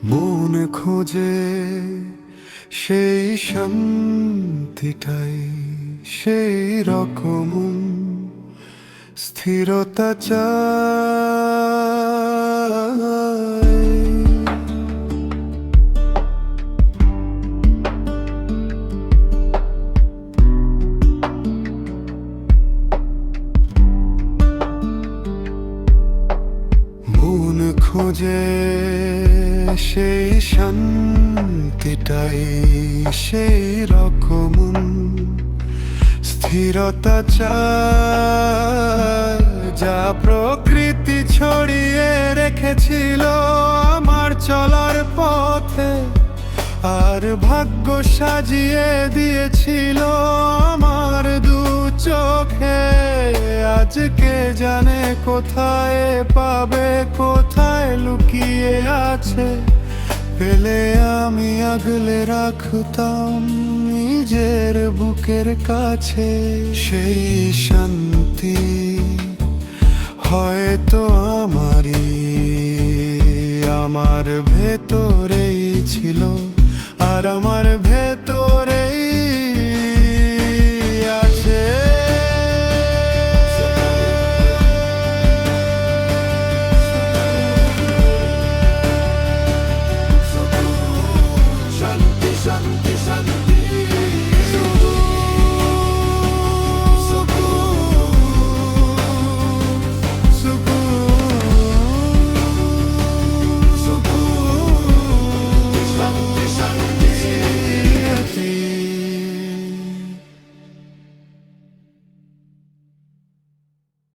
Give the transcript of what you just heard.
মন খোঁজে সেই শান্তিটাই সেই রকম স্থিরতা চায় মন খোঁজে সেই শান্তিটাই সেই রকম স্থিরতা চায় যা প্রকৃতি ছড়িয়ে রেখেছিল আমার চলার পথে। আর ভাগ্য সাজিয়ে দিয়েছিল আমার দু চোখে। আজকে জানে কোথায়, পাবে কোথায়, লুকিয়ে আছে। পেলে আমি আগলে রাখতাম নিজের বুকের কাছে। সেই শান্তি হয়তো আমারই, আমার ভেতরেই ছিল। আর আমার ভেতর